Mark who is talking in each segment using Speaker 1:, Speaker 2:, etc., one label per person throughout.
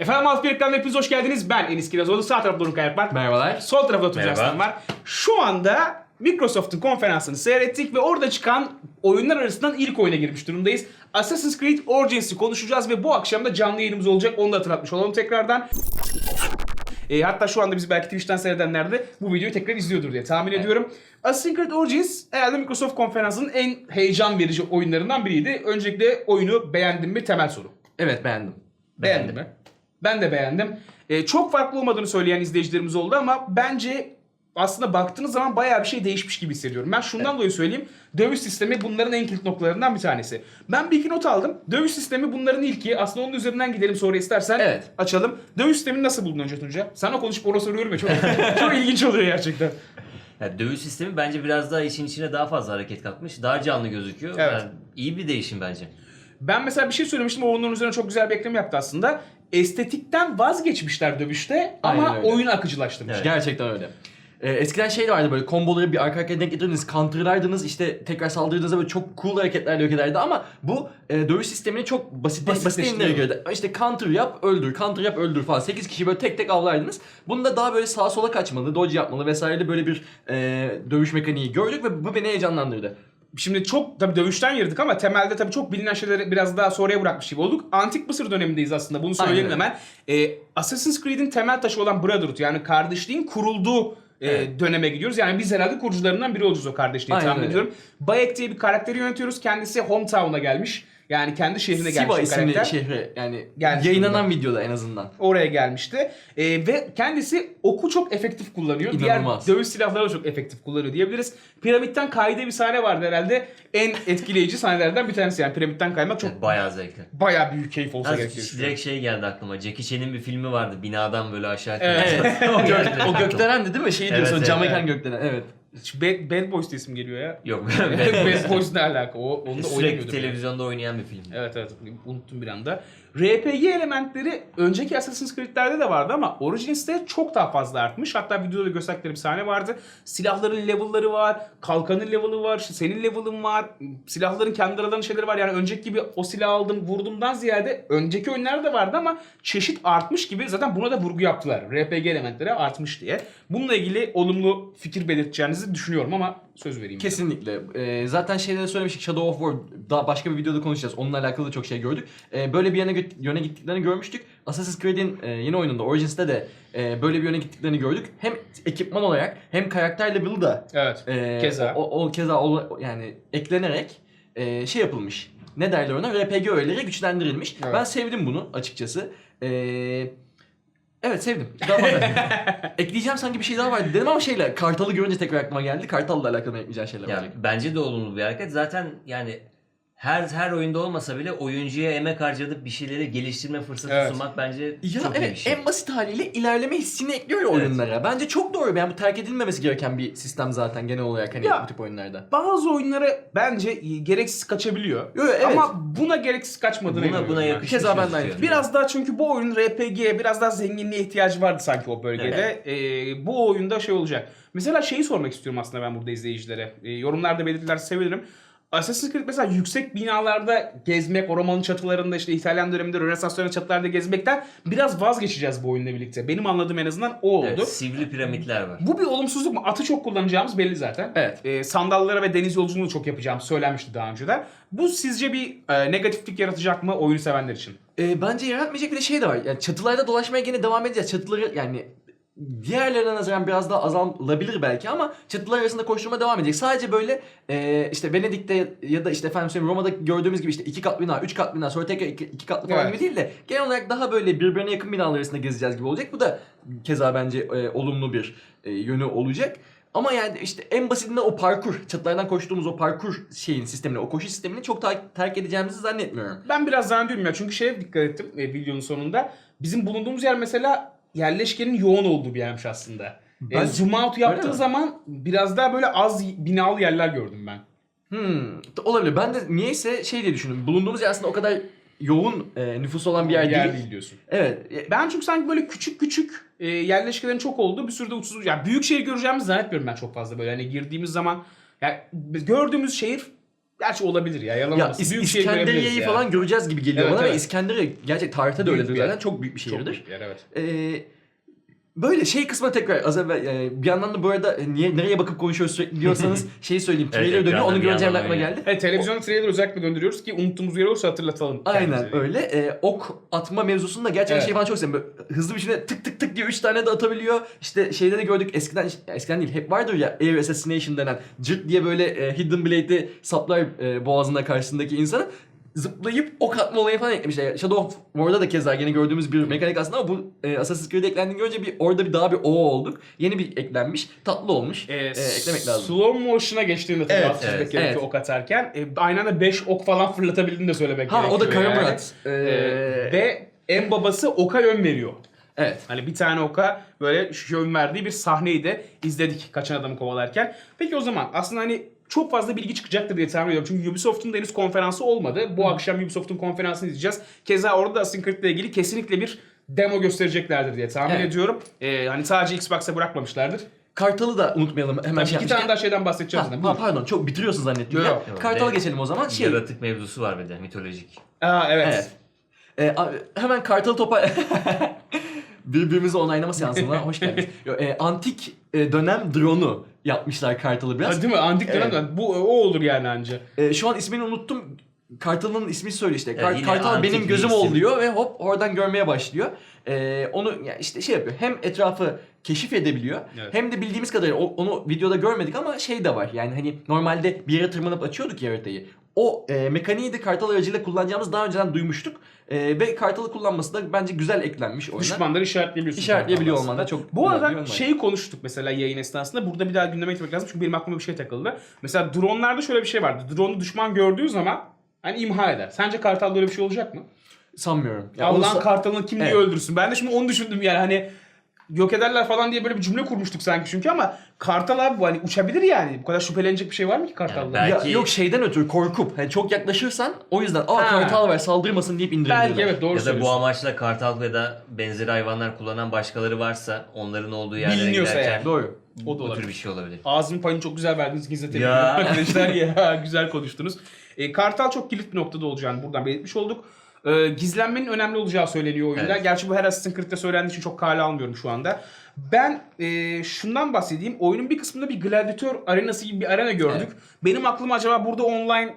Speaker 1: Efendim Alt Birlikler'den hepiniz hoş geldiniz. Ben Enis Kirazoğlu. Sağ tarafta Doruk Ayak var.
Speaker 2: Merhabalar.
Speaker 1: Sol tarafta
Speaker 3: Merhaba.
Speaker 1: Aslan var. Şu anda Microsoft'un konferansını seyrettik ve orada çıkan oyunlar arasından ilk oyuna girmiş durumdayız. Assassin's Creed Origins'i konuşacağız ve bu akşam da canlı yayınımız olacak. Onu da hatırlatmış olalım tekrardan. E, hatta şu anda bizi belki Twitch'ten seyredenler de bu videoyu tekrar izliyordur diye tahmin ediyorum. Assassin's Creed Origins herhalde Microsoft konferansının en heyecan verici oyunlarından biriydi. Öncelikle oyunu beğendin mi temel soru.
Speaker 2: Evet beğendim.
Speaker 1: Beğendin mi? Ben de beğendim. Ee, çok farklı olmadığını söyleyen izleyicilerimiz oldu ama bence aslında baktığınız zaman bayağı bir şey değişmiş gibi hissediyorum. Ben şundan dolayı söyleyeyim. Dövüş sistemi bunların en kilit noktalarından bir tanesi. Ben bir iki not aldım. Dövüş sistemi bunların ilki. Aslında onun üzerinden gidelim sonra istersen
Speaker 2: Evet.
Speaker 1: açalım. Dövüş sistemini nasıl buldun önce Tunca? Sana konuşup ona soruyorum ya çok, çok ilginç oluyor gerçekten.
Speaker 3: Ya dövüş sistemi bence biraz daha işin içine daha fazla hareket katmış. Daha canlı gözüküyor.
Speaker 1: Evet.
Speaker 3: Yani iyi bir değişim bence.
Speaker 1: Ben mesela bir şey söylemiştim. O onun üzerine çok güzel bir eklem yaptı aslında. Estetikten vazgeçmişler dövüşte ama
Speaker 2: Aynen öyle.
Speaker 1: oyunu akıcılaştırmış.
Speaker 3: Evet.
Speaker 2: Gerçekten öyle. Ee, eskiden şey de vardı böyle komboları bir arka arkaya denk getirdiniz, counterlardınız işte tekrar saldırdığınızda böyle çok cool hareketlerle yok ederdi ama bu e, dövüş sistemini çok basit basit basit göre işte counter yap öldür, counter yap öldür falan 8 kişi böyle tek tek avlardınız. Bunda daha böyle sağa sola kaçmalı, dodge yapmalı vesaireli böyle bir e, dövüş mekaniği gördük ve bu beni heyecanlandırdı.
Speaker 1: Şimdi çok tabii dövüşten girdik ama temelde tabii çok bilinen şeyleri biraz daha sonraya bırakmış gibi olduk. Antik Mısır dönemindeyiz aslında bunu söyleyelim hemen. Ee, Assassin's Creed'in temel taşı olan Brotherhood yani kardeşliğin kurulduğu e,
Speaker 2: Evet.
Speaker 1: döneme gidiyoruz. Yani biz herhalde kurucularından biri olacağız o kardeşliği
Speaker 2: Aynen
Speaker 1: tahmin
Speaker 2: öyle.
Speaker 1: ediyorum. Bayek diye bir karakteri yönetiyoruz. Kendisi hometown'a gelmiş. Yani kendi şehrine
Speaker 2: Siva
Speaker 1: gelmiş bir
Speaker 2: isimli
Speaker 1: karakter.
Speaker 2: şehre yani
Speaker 1: Gelmiş
Speaker 2: yayınlanan videoda en azından.
Speaker 1: Oraya gelmişti. Ee, ve kendisi oku çok efektif kullanıyor.
Speaker 2: İnanılmaz.
Speaker 1: Diğer dövüş silahları da çok efektif kullanıyor diyebiliriz. Piramitten kaydığı bir sahne vardı herhalde. En etkileyici sahnelerden bir tanesi. Yani piramitten kaymak çok
Speaker 3: bayağı zevkli.
Speaker 1: bayağı büyük keyif olsa gerek diye düşünüyorum.
Speaker 3: direkt şey geldi aklıma. Jackie Chan'in bir filmi vardı. Binadan böyle aşağı
Speaker 1: Evet.
Speaker 2: o, gök, o gökdelendi değil mi? Şey
Speaker 3: Evet,
Speaker 2: diyorsun
Speaker 3: evet,
Speaker 2: Jamaican
Speaker 1: evet.
Speaker 2: gökdelen evet.
Speaker 1: Bad, Bad Boys diye isim geliyor ya.
Speaker 3: Yok.
Speaker 1: Bad Boys ne alaka? O, onu da
Speaker 3: Sürekli
Speaker 1: oynamıyordum.
Speaker 3: televizyonda oynayan bir film.
Speaker 1: Evet evet unuttum bir anda. RPG elementleri önceki Assassin's Creed'lerde de vardı ama Origins'te çok daha fazla artmış. Hatta videoda da gösterdikleri bir sahne vardı. Silahların level'ları var, kalkanın level'ı var, senin level'ın var, silahların kendi aralarında şeyleri var. Yani önceki gibi o silahı aldım vurdumdan ziyade önceki oyunlarda da vardı ama çeşit artmış gibi zaten buna da vurgu yaptılar. RPG elementleri artmış diye. Bununla ilgili olumlu fikir belirteceğinizi düşünüyorum ama söz vereyim.
Speaker 2: Kesinlikle. Ee, zaten şeyde de söylemiştik Shadow of War daha başka bir videoda konuşacağız. Onunla alakalı da çok şey gördük. Ee, böyle bir yöne, yöne gittiklerini görmüştük. Assassin's Creed'in e, yeni oyununda Origins'te de e, böyle bir yöne gittiklerini gördük. Hem ekipman olarak hem karakter level'ı da
Speaker 1: Evet.
Speaker 2: e,
Speaker 1: Keza.
Speaker 2: O, o keza o- yani eklenerek e, şey yapılmış. Ne derler ona? RPG öğeleri güçlendirilmiş.
Speaker 1: Evet.
Speaker 2: Ben sevdim bunu açıkçası. Ee, Evet sevdim. Daha fazla. Ekleyeceğim sanki bir şey daha vardı dedim ama şeyle Kartal'ı görünce tekrar aklıma geldi. Kartal'la alakalı ekleyeceğim şeyler
Speaker 3: Ya,
Speaker 2: olacak.
Speaker 3: bence de olumlu bir hareket. Zaten yani her her oyunda olmasa bile oyuncuya emek harcadıp bir şeyleri geliştirme fırsatı
Speaker 1: Evet.
Speaker 3: sunmak bence
Speaker 2: Ya
Speaker 3: çok iyi bir
Speaker 2: evet
Speaker 3: şey.
Speaker 2: en basit haliyle ilerleme hissini ekliyor ya
Speaker 3: Evet.
Speaker 2: oyunlara. Bence çok doğru. Yani bu terk edilmemesi gereken bir sistem zaten genel olarak hani
Speaker 1: Ya.
Speaker 2: bu tip oyunlarda.
Speaker 1: bazı oyunlara bence gereksiz kaçabiliyor.
Speaker 2: Yo, evet.
Speaker 1: Ama buna gereksiz kaçmadığını
Speaker 3: Buna buna yakışmış.
Speaker 2: Keza ben de aynı.
Speaker 1: Biraz daha çünkü bu oyunun RPG'ye biraz daha zenginliğe ihtiyacı vardı sanki o bölgede. Ee, bu oyunda şey olacak. Mesela şeyi sormak istiyorum aslında ben burada izleyicilere. Ee, yorumlarda belirtirlerse sevinirim. Assassin's Creed mesela yüksek binalarda gezmek, o romanın çatılarında işte İtalyan döneminde Rönesans döneminde çatılarda gezmekten biraz vazgeçeceğiz bu oyunla birlikte. Benim anladığım en azından o oldu.
Speaker 3: Evet, sivri piramitler var.
Speaker 1: Bu bir olumsuzluk mu? Atı çok kullanacağımız belli zaten.
Speaker 2: Evet.
Speaker 1: Ee, sandallara ve deniz yolculuğunu çok yapacağımız söylenmişti daha önceden. Bu sizce bir e, negatiflik yaratacak mı oyunu sevenler için?
Speaker 2: Ee, bence yaratmayacak bir de şey de var. Yani çatılarda dolaşmaya gene devam edeceğiz. Çatıları yani diğerlerine nazaran biraz daha azalabilir belki ama çatılar arasında koşturma devam edecek. Sadece böyle e, işte Venedik'te ya da işte efendim söyleyeyim Roma'da gördüğümüz gibi işte iki katlı bina, üç katlı bina sonra tekrar iki, iki katlı falan
Speaker 1: Evet.
Speaker 2: gibi değil de genel olarak daha böyle birbirine yakın binalar arasında gezeceğiz gibi olacak. Bu da keza bence e, olumlu bir e, yönü olacak. Ama yani işte en basitinden o parkur, çatılardan koştuğumuz o parkur şeyin sistemini, o koşu sistemini çok ta- terk edeceğimizi zannetmiyorum.
Speaker 1: Ben biraz zannediyorum ya çünkü şeye dikkat ettim e, videonun sonunda. Bizim bulunduğumuz yer mesela yerleşkenin yoğun olduğu bir yermiş aslında.
Speaker 2: Ben-
Speaker 1: zoom out
Speaker 2: Öyle
Speaker 1: yaptığı
Speaker 2: mi?
Speaker 1: zaman biraz daha böyle az binalı yerler gördüm ben.
Speaker 2: Hmm, olabilir. Ben de niyeyse şey diye düşündüm. Bulunduğumuz yer aslında o kadar yoğun e, nüfus olan bir yer,
Speaker 1: yer
Speaker 2: değil.
Speaker 1: değil diyorsun.
Speaker 2: Evet. e,
Speaker 1: Ben çünkü sanki böyle küçük küçük e, yerleşkelerin çok olduğu bir sürü de uçsuz. Yani büyük şehir göreceğimizi zannetmiyorum ben çok fazla böyle. Hani girdiğimiz zaman yani gördüğümüz şehir Gerçi olabilir ya yalan
Speaker 2: Ya
Speaker 1: olmasın. Büyük
Speaker 2: İskenderiye'yi
Speaker 1: ya.
Speaker 2: falan göreceğiz gibi geliyor
Speaker 1: Evet,
Speaker 2: bana ve
Speaker 1: evet.
Speaker 2: İskenderiye gerçek tarihte de öyledir zaten. Çok büyük bir
Speaker 1: Çok
Speaker 2: şehirdir.
Speaker 1: büyük bir yer, evet.
Speaker 2: Ee, böyle şey kısmına tekrar az evvel e, bir yandan da bu arada e, niye nereye bakıp konuşuyoruz sürekli diyorsanız şeyi söyleyeyim.
Speaker 3: Evet,
Speaker 2: Trailer dönüyor onu
Speaker 3: bir
Speaker 2: görünce hemen
Speaker 3: yandan
Speaker 2: aklıma geldi.
Speaker 1: Evet televizyonda trailer özellikle döndürüyoruz ki unuttuğumuz yer olursa hatırlatalım.
Speaker 2: Aynen
Speaker 1: kendimize.
Speaker 2: öyle. E, ok atma mevzusunda gerçekten
Speaker 1: Evet.
Speaker 2: şey falan çok seviyorum. Böyle hızlı bir şekilde tık tık tık diye 3 tane de atabiliyor. İşte şeyde de gördük eskiden ya eskiden değil hep vardır ya Air Assassination denen cırt diye böyle e, Hidden Blade'i saplar e, boğazına karşısındaki insanı zıplayıp ok atma olayı falan eklemişler. Shadow of War'da da keza yine gördüğümüz bir mekanik aslında ama bu e, Assassin's Creed'e eklendiğini görünce bir orada bir daha bir o olduk. Yeni bir eklenmiş. Tatlı olmuş.
Speaker 1: Ee,
Speaker 2: E, eklemek lazım.
Speaker 1: Slow motion'a geçtiğinde tabii
Speaker 2: Evet,
Speaker 3: evet,
Speaker 1: gerekiyor
Speaker 2: evet.
Speaker 1: ok atarken. E, aynı anda 5 ok falan fırlatabildiğini de söylemek
Speaker 2: Ha
Speaker 1: gerekiyor.
Speaker 2: o da Kara
Speaker 1: yani.
Speaker 2: Murat. Ee,
Speaker 1: Ee, ve en babası oka yön veriyor.
Speaker 2: evet.
Speaker 1: Hani bir tane oka böyle yön verdiği bir sahneyi de izledik kaçan adamı kovalarken. Peki o zaman aslında hani çok fazla bilgi çıkacaktır diye tahmin ediyorum. Çünkü Ubisoft'un da henüz konferansı olmadı. Bu akşam Ubisoft'un konferansını izleyeceğiz. Keza orada da Assassin's Creed ile ilgili kesinlikle bir demo göstereceklerdir diye tahmin
Speaker 2: Evet.
Speaker 1: ediyorum. Ee, hani sadece Xbox'a bırakmamışlardır.
Speaker 2: Kartal'ı da unutmayalım hemen
Speaker 1: Tabii
Speaker 2: şey
Speaker 1: iki tane daha şeyden bahsedeceğiz.
Speaker 2: Ha,
Speaker 1: zaten.
Speaker 2: ha, pardon çok bitiriyorsun zannettim
Speaker 1: Yok,
Speaker 2: ya.
Speaker 1: yok.
Speaker 2: Kartal'a geçelim o zaman. Şey,
Speaker 3: Yaratık mevzusu var bir de mitolojik.
Speaker 1: Aa, evet.
Speaker 2: Evet. Ee, a- hemen Kartal topa... Birbirimizi onaylama seansına hoş geldiniz. Yo, e, antik e, dönem drone'u yapmışlar Kartal'ı biraz.
Speaker 1: Ha, değil mi? Antik
Speaker 2: Evet.
Speaker 1: dönemden. Bu o olur yani anca.
Speaker 2: E, şu an ismini unuttum. Kartal'ın ismi söyle işte. Kar-
Speaker 3: yine
Speaker 2: Kartal
Speaker 3: antik
Speaker 2: benim
Speaker 3: bir
Speaker 2: gözüm
Speaker 3: isim.
Speaker 2: ol diyor ve hop oradan görmeye başlıyor. E, onu yani işte şey yapıyor. Hem etrafı keşif edebiliyor.
Speaker 1: Evet.
Speaker 2: Hem de bildiğimiz kadarıyla o- onu videoda görmedik ama şey de var. Yani hani normalde bir yere tırmanıp açıyorduk ya haritayı. O e, mekaniği de Kartal aracıyla kullanacağımız daha önceden duymuştuk. E, ve Kartal'ı kullanması da bence güzel eklenmiş oyuna.
Speaker 1: Düşmanları işaretleyebiliyorsun.
Speaker 2: İşaretleyebiliyor olman da çok
Speaker 1: Bu arada şeyi konuştuk mesela yayın esnasında. Burada bir daha gündeme getirmek lazım çünkü benim aklıma bir şey takıldı. Mesela dronlarda şöyle bir şey vardı. Drone'u düşman gördüğü zaman hani imha eder. Sence Kartal'da öyle bir şey olacak mı?
Speaker 2: sanmıyorum. Ya
Speaker 1: Allah'ın
Speaker 2: olsa-
Speaker 1: Kartal'ını kim diye
Speaker 2: Evet.
Speaker 1: öldürsün? Ben de şimdi onu düşündüm yani hani yok ederler falan diye böyle bir cümle kurmuştuk sanki çünkü ama Kartal abi bu hani uçabilir yani. Bu kadar şüphelenecek bir şey var mı ki Kartal'da?
Speaker 3: Yani
Speaker 2: Ya,
Speaker 3: Belki-
Speaker 2: yok şeyden ötürü korkup hani çok yaklaşırsan o yüzden aa
Speaker 1: Ha.
Speaker 2: kartal var saldırmasın deyip indirebilirler.
Speaker 1: Belki evet doğru
Speaker 3: ya da bu
Speaker 1: söylüyorsun.
Speaker 3: amaçla kartal ve da benzeri hayvanlar kullanan başkaları varsa onların olduğu yerlere
Speaker 1: Biliniyorsa
Speaker 3: giderken
Speaker 1: yani.
Speaker 2: Doğru.
Speaker 1: O da
Speaker 3: bu
Speaker 1: olabilir.
Speaker 3: tür bir şey olabilir.
Speaker 1: Ağzın payını çok güzel verdiniz ikinize tebrik
Speaker 3: Ya.
Speaker 1: arkadaşlar ya güzel konuştunuz. E, Kartal çok kilit bir noktada olacağını buradan belirtmiş olduk. E, gizlenmenin önemli olacağı söyleniyor oyunda.
Speaker 3: Evet.
Speaker 1: Gerçi bu her Assassin's Creed'de söylendiği için çok kale almıyorum şu anda. Ben e, şundan bahsedeyim. Oyunun bir kısmında bir gladyatör arenası gibi bir arena gördük. Benim aklıma acaba burada online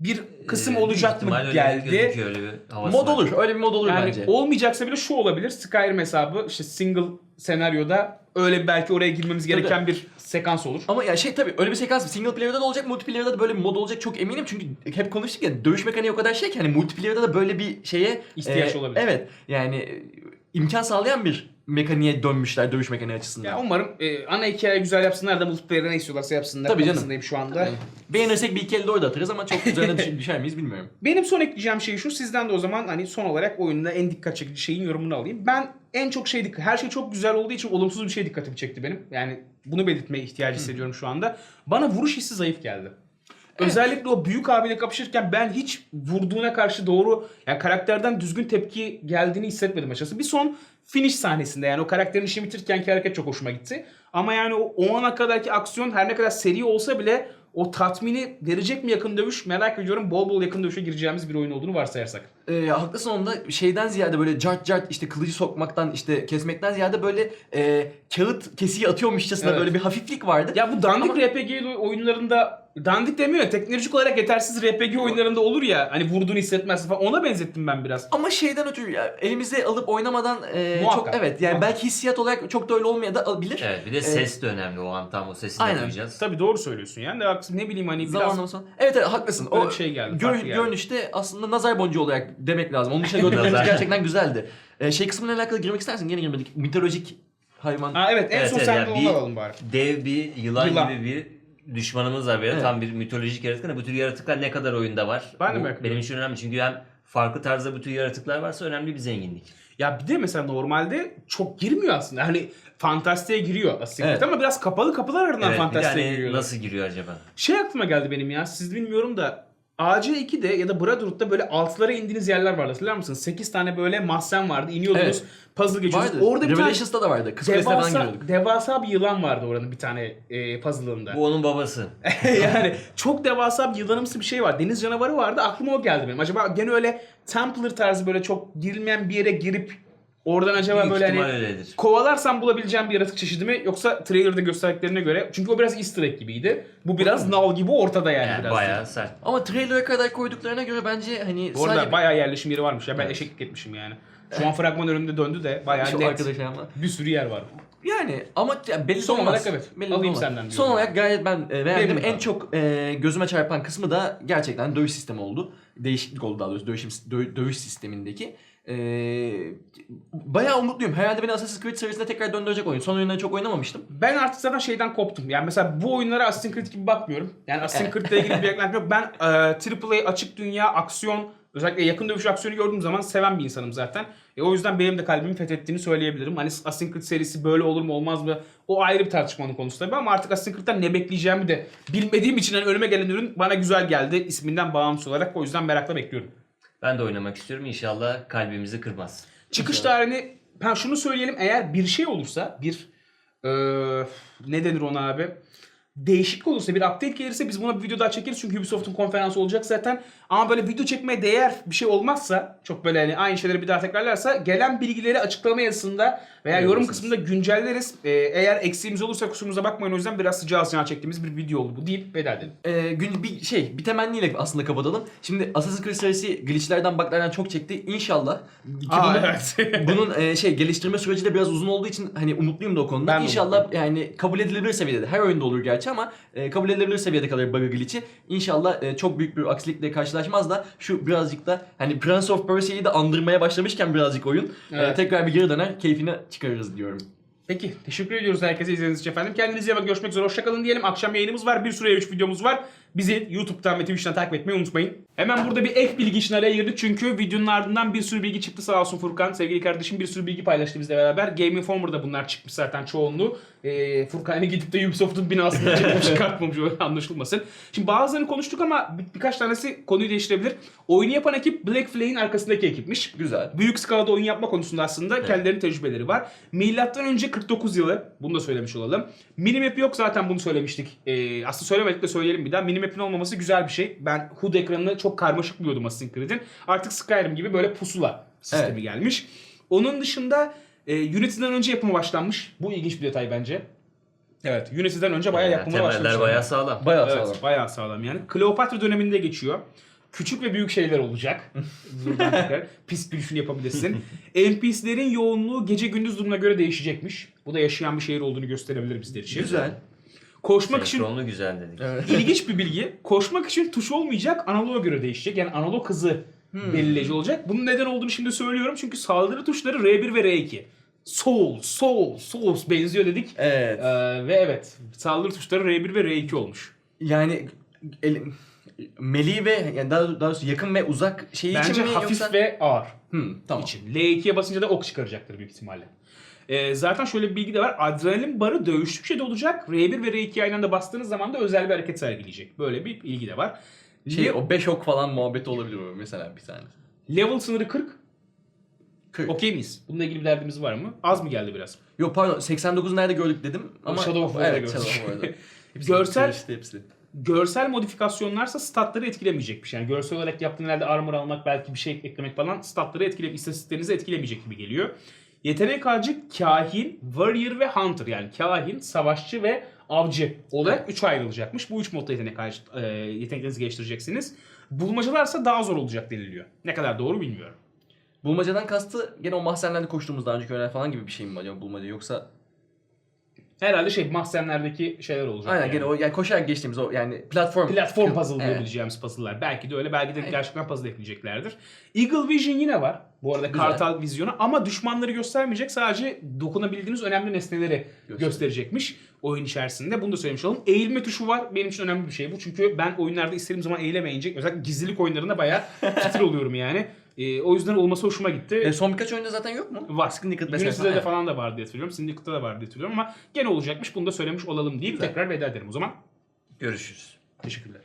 Speaker 1: bir kısım
Speaker 3: Ee,
Speaker 1: olacak mı
Speaker 3: ihtimal
Speaker 1: geldi.
Speaker 3: Öyle gözüküyor, öyle bir havası
Speaker 2: Mod
Speaker 3: var.
Speaker 2: olur. Öyle bir mod olur
Speaker 1: Yani
Speaker 2: bence.
Speaker 1: olmayacaksa bile şu olabilir. Skyrim hesabı işte single senaryoda öyle belki oraya girmemiz gereken bir sekans olur.
Speaker 2: Ama ya şey tabii öyle bir sekans single player'da da olacak, multiplayer'da da böyle bir mod olacak çok eminim. Çünkü hep konuştuk ya dövüş mekaniği o kadar şey ki hani multiplayer'da da böyle bir şeye
Speaker 1: İhtiyaç olabilir.
Speaker 2: Evet. Yani e, imkan sağlayan bir mekaniğe dönmüşler dövüş mekaniği açısından.
Speaker 1: Ya umarım e, ana hikayeyi güzel yapsınlar da multiplayer'e ne istiyorlarsa yapsınlar.
Speaker 2: Tabii canım.
Speaker 1: Kafasındayım şu anda.
Speaker 2: Yani beğenirsek bir iki elde orada atarız ama çok üzerine düş- düşer miyiz bilmiyorum.
Speaker 1: Benim son ekleyeceğim şey şu. Sizden de o zaman hani son olarak oyunda en dikkat çekici şeyin yorumunu alayım. Ben en çok şey dikkat... Her şey çok güzel olduğu için olumsuz bir şey dikkatimi çekti benim. Yani bunu belirtmeye ihtiyacı hissediyorum şu anda. Bana vuruş hissi zayıf geldi. Özellikle o büyük abiyle kapışırken ben hiç vurduğuna karşı doğru yani karakterden düzgün tepki geldiğini hissetmedim açıkçası. Bir son finish sahnesinde yani o karakterin işini bitirirkenki hareket çok hoşuma gitti. Ama yani o, o ana kadarki aksiyon her ne kadar seri olsa bile o tatmini verecek mi yakın dövüş merak ediyorum. Bol bol yakın dövüşe gireceğimiz bir oyun olduğunu varsayarsak.
Speaker 2: Ee, haklısın onda şeyden ziyade böyle cart cart işte kılıcı sokmaktan işte kesmekten ziyade böyle e, kağıt kesiği atıyormuşçasına
Speaker 1: Evet.
Speaker 2: böyle bir hafiflik vardı.
Speaker 1: Ya bu dandik
Speaker 2: Ama-
Speaker 1: RPG oyunlarında dandik demiyor ya teknolojik olarak yetersiz RPG oyunlarında olur ya hani vurduğunu hissetmezsin falan ona benzettim ben biraz.
Speaker 2: Ama şeyden ötürü ya, elimize alıp oynamadan e,
Speaker 1: Muhakkak.
Speaker 2: çok evet yani
Speaker 1: Muhakkak.
Speaker 2: belki hissiyat olarak çok da öyle olmaya da olabilir.
Speaker 3: Evet bir de ses de önemli o an tam o sesini de
Speaker 2: Aynen.
Speaker 3: duyacağız.
Speaker 1: Tabii doğru söylüyorsun yani de haklısın ne bileyim hani biraz
Speaker 2: Zamanlama sonra. Evet evet haklısın.
Speaker 1: Öyle
Speaker 2: o
Speaker 1: bir şey geldi,
Speaker 2: gör-
Speaker 1: geldi.
Speaker 2: görünüşte aslında nazar boncuğu olarak demek lazım. Onun dışında gördüklerimiz
Speaker 3: Nazar.
Speaker 2: gerçekten güzeldi. E, şey kısmına alakalı girmek istersin. Yine girmedik. Mitolojik hayvan.
Speaker 1: Ha evet en
Speaker 3: Evet,
Speaker 1: son
Speaker 3: evet,
Speaker 1: sen
Speaker 3: yani bir-
Speaker 1: onu alalım bari.
Speaker 3: Dev bir yılan,
Speaker 1: Yılan.
Speaker 3: gibi bir düşmanımız var böyle
Speaker 2: Evet.
Speaker 3: tam bir mitolojik yaratık. Bu tür yaratıklar ne kadar oyunda var?
Speaker 1: Ben de
Speaker 3: Bu
Speaker 1: merak
Speaker 3: benim için önemli çünkü hem farklı tarzda bu tür yaratıklar varsa önemli bir zenginlik.
Speaker 1: Ya bir de mesela normalde çok girmiyor aslında. Hani fantastiğe giriyor Creed
Speaker 2: Evet.
Speaker 1: ama biraz kapalı kapılar ardından
Speaker 3: Evet,
Speaker 1: fantastiğe
Speaker 3: hani
Speaker 1: giriyor.
Speaker 3: nasıl giriyor acaba?
Speaker 1: Şey aklıma geldi benim ya siz bilmiyorum da AC2'de ya da Brotherhood'da böyle altlara indiğiniz yerler vardı. Hatırlar mısınız? 8 tane böyle mahzen vardı. İniyordunuz.
Speaker 2: Evet.
Speaker 1: Puzzle geçiyordunuz.
Speaker 2: Vardı.
Speaker 1: Orada bir tane
Speaker 2: Revelations'ta da vardı. Kız
Speaker 1: devasa,
Speaker 2: giriyorduk.
Speaker 1: devasa bir yılan vardı oranın bir tane e, puzzle'ında.
Speaker 3: Bu onun babası.
Speaker 1: yani çok devasa bir yılanımsı bir şey var. Deniz canavarı vardı. Aklıma o geldi benim. Acaba gene öyle Templar tarzı böyle çok girilmeyen bir yere girip oradan acaba
Speaker 3: Büyük
Speaker 1: böyle
Speaker 3: ihtimal
Speaker 1: hani
Speaker 3: öyledir.
Speaker 1: kovalarsam bulabileceğim bir yaratık çeşidi mi yoksa trailer'da gösterdiklerine göre çünkü o biraz easter egg gibiydi. Bu biraz nal gibi ortada yani,
Speaker 3: Yani
Speaker 1: biraz.
Speaker 3: bayağı sert.
Speaker 2: Ama trailer'a kadar koyduklarına göre bence hani
Speaker 1: Bu arada
Speaker 2: sadece...
Speaker 1: bayağı yerleşim yeri varmış ya. Ben eşeklik etmişim yani. Şu an fragman önümde döndü de bayağı
Speaker 2: Şu
Speaker 1: net.
Speaker 2: ama.
Speaker 1: Bir sürü yer var.
Speaker 2: Yani ama ya belli
Speaker 1: Son
Speaker 2: olmaz.
Speaker 1: olarak evet.
Speaker 2: Belli
Speaker 1: Alayım
Speaker 2: olmaz.
Speaker 1: senden
Speaker 2: Son
Speaker 1: diyorum.
Speaker 2: olarak gayet ben e, beğendim.
Speaker 1: Memnun
Speaker 2: en
Speaker 1: kaldım.
Speaker 2: çok e, gözüme çarpan kısmı da gerçekten dövüş sistemi oldu. Değişiklik oldu daha doğrusu dövüş, dö- dövüş sistemindeki. E, bayağı umutluyum. Herhalde beni Assassin's Creed serisine tekrar döndürecek oyun. Son oyunları çok oynamamıştım.
Speaker 1: Ben artık zaten şeyden koptum. Yani mesela bu oyunlara Assassin's Creed gibi bakmıyorum. Yani Assassin's Creed'le ilgili bir beklentim yok. Ben e, AAA açık dünya aksiyon özellikle yakın dövüş aksiyonu gördüğüm zaman seven bir insanım zaten. E, o yüzden benim de kalbimi fethettiğini söyleyebilirim. Hani Assassin's Creed serisi böyle olur mu olmaz mı? O ayrı bir tartışmanın konusu tabii ama artık Assassin's Creed'den ne bekleyeceğimi de bilmediğim için hani önüme gelen ürün bana güzel geldi isminden bağımsız olarak. O yüzden merakla bekliyorum.
Speaker 3: Ben de oynamak istiyorum. İnşallah kalbimizi kırmaz.
Speaker 1: Çıkış tarihini ben şunu söyleyelim eğer bir şey olursa bir eee ne denir ona abi değişiklik olursa bir update gelirse biz buna bir video daha çekeriz çünkü Ubisoft'un konferansı olacak zaten. Ama böyle video çekmeye değer bir şey olmazsa çok böyle hani aynı şeyleri bir daha tekrarlarsa gelen bilgileri açıklama yazısında veya yorum
Speaker 3: Görürsünüz.
Speaker 1: kısmında güncelleriz. Ee, eğer eksiğimiz olursa kusurumuza bakmayın o yüzden biraz sıcağı sıcağı çektiğimiz bir video oldu bu deyip veda edelim.
Speaker 2: Ee, gün bir şey bir temenniyle aslında kapatalım. Şimdi Assassin's Creed serisi glitchlerden buglardan çok çekti. İnşallah ki
Speaker 1: Aa,
Speaker 2: bunun,
Speaker 1: evet.
Speaker 2: bunun e, şey geliştirme süreci de biraz uzun olduğu için hani umutluyum da o konuda.
Speaker 1: Ben de
Speaker 2: İnşallah yani kabul edilebilir seviyede. Her oyunda olur gerçi ama e, kabul edilebilir seviyede kalır bug glitch'i. İnşallah e, çok büyük bir aksilikle karşılaşmaz da şu birazcık da hani Prince of Persia'yı da andırmaya başlamışken birazcık oyun e,
Speaker 1: Evet.
Speaker 2: tekrar bir geri döner keyfini çıkarırız diyorum.
Speaker 1: Peki teşekkür ediyoruz herkese izlediğiniz için efendim. Kendinize iyi bakın görüşmek üzere hoşçakalın diyelim. Akşam yayınımız var. Bir sürü 3 videomuz var. Bizi YouTube'dan ve Twitch'ten takip etmeyi unutmayın. Hemen burada bir ek bilgi için araya girdik çünkü videonun ardından bir sürü bilgi çıktı sağ olsun Furkan. Sevgili kardeşim bir sürü bilgi paylaştı bizle beraber. Game Informer'da bunlar çıkmış zaten çoğunluğu. Ee, Furkan hani gidip de Ubisoft'un binasını çekip çıkartmamış öyle anlaşılmasın. Şimdi bazılarını konuştuk ama bir- birkaç tanesi konuyu değiştirebilir. Oyunu yapan ekip Black Flag'in arkasındaki ekipmiş.
Speaker 2: Güzel.
Speaker 1: Büyük skalada oyun yapma konusunda aslında kendilerinin tecrübeleri var. Milattan önce 49 yılı, bunu da söylemiş olalım. Minimap yok zaten bunu söylemiştik. Ee, aslında söylemedik de söyleyelim bir daha. Minimap'in olmaması güzel bir şey. Ben HUD ekranını çok karmaşık buluyordum Assassin's Creed'in. Artık Skyrim gibi böyle pusula sistemi
Speaker 2: Evet.
Speaker 1: gelmiş. Onun dışında e, Unity'den önce yapıma başlanmış. Bu ilginç bir detay bence. Evet, Unity'den önce bayağı
Speaker 3: Yani
Speaker 1: yapımına başlamış.
Speaker 3: temeller bayağı sağlam.
Speaker 2: Bayağı
Speaker 1: Evet,
Speaker 2: sağlam.
Speaker 1: bayağı sağlam yani. Kleopatra döneminde geçiyor. Küçük ve büyük şeyler olacak. Pis gülüşünü yapabilirsin. NPC'lerin yoğunluğu gece gündüz durumuna göre değişecekmiş. Bu da yaşayan bir şehir olduğunu gösterebilir bizler için.
Speaker 2: Güzel.
Speaker 1: Koşmak için
Speaker 3: Senkronlu güzel dedik.
Speaker 2: Evet.
Speaker 1: ilginç bir bilgi. Koşmak için tuş olmayacak, analoğa göre değişecek. Yani analog hızı belirleyici olacak. Bunun neden olduğunu şimdi söylüyorum. Çünkü saldırı tuşları R1 ve R2. Soul, Soul, Souls benziyor dedik.
Speaker 2: Evet.
Speaker 1: Ee, ve evet, saldırı tuşları R1 ve R2 olmuş.
Speaker 2: Yani el, meli ve yani daha, daha doğrusu yakın ve uzak şey
Speaker 1: Bence
Speaker 2: için mi
Speaker 1: hafif
Speaker 2: yoksa?
Speaker 1: ve ağır.
Speaker 2: Hmm, tamam.
Speaker 1: için. L2'ye basınca da ok çıkaracaktır büyük ihtimalle. Ee, zaten şöyle bir bilgi de var. Adrenalin barı dövüştükçe de olacak. R1 ve R2'ye aynı anda bastığınız zaman da özel bir hareket sergileyecek. Böyle bir bilgi de var.
Speaker 2: Şey
Speaker 1: Le-
Speaker 2: o 5 ok falan muhabbeti olabilir o mesela bir tane.
Speaker 1: level sınırı 40.
Speaker 2: 40.
Speaker 1: Okey miyiz? Bununla ilgili bir derdimiz var mı? Az mı geldi biraz?
Speaker 2: Yok pardon 89 nerede gördük dedim ama
Speaker 1: Shadow of War'da
Speaker 2: evet,
Speaker 1: gördük.
Speaker 2: Shadow of War'da.
Speaker 1: Görsel
Speaker 2: Karıştı hepsi.
Speaker 1: Görsel modifikasyonlarsa statları etkilemeyecekmiş. Yani görsel olarak yaptığın herhalde armor almak belki bir şey eklemek falan statları etkile, istatistiklerinizi etkilemeyecek gibi geliyor. Yetenek ağacı kahin, warrior ve hunter yani kahin, savaşçı ve avcı olarak 3 ayrılacakmış. Bu 3 modda yetenek ağacı, e, yeteneklerinizi geliştireceksiniz. Bulmacalarsa daha zor olacak deniliyor. Ne kadar doğru bilmiyorum.
Speaker 2: Bulmacadan kastı gene o mahzenlerde koştuğumuz daha önceki oyunlar falan gibi bir şey mi acaba bulmaca yoksa
Speaker 1: Herhalde şey mahzenlerdeki şeyler olacak.
Speaker 2: aynen
Speaker 1: yani.
Speaker 2: gene o yani koşarak geçtiğimiz o yani platform
Speaker 1: Platform puzzle
Speaker 2: Evet.
Speaker 1: diyebileceğimiz puzzle'lar. Belki de öyle, belki de
Speaker 2: Evet.
Speaker 1: gerçekten puzzle ekleyeceklerdir. Eagle Vision yine var. Bu arada
Speaker 2: Güzel.
Speaker 1: kartal vizyonu ama düşmanları göstermeyecek. Sadece dokunabildiğiniz önemli nesneleri
Speaker 2: Gösterecek.
Speaker 1: gösterecekmiş oyun içerisinde. Bunu da söylemiş olalım. Eğilme tuşu var. Benim için önemli bir şey bu. Çünkü ben oyunlarda istediğim zaman eğilemeyince özellikle gizlilik oyunlarında bayağı titir oluyorum yani. Ee, o yüzden olması hoşuma gitti.
Speaker 2: E, son birkaç oyunda zaten yok mu?
Speaker 1: Var.
Speaker 2: Syndicate mesela.
Speaker 1: Unity'de de falan da var diye hatırlıyorum. Syndicate'da da var diye hatırlıyorum ama gene olacakmış. Bunu da söylemiş olalım deyip
Speaker 2: Güzel.
Speaker 1: tekrar veda ederim o zaman.
Speaker 3: Görüşürüz.
Speaker 1: Teşekkürler.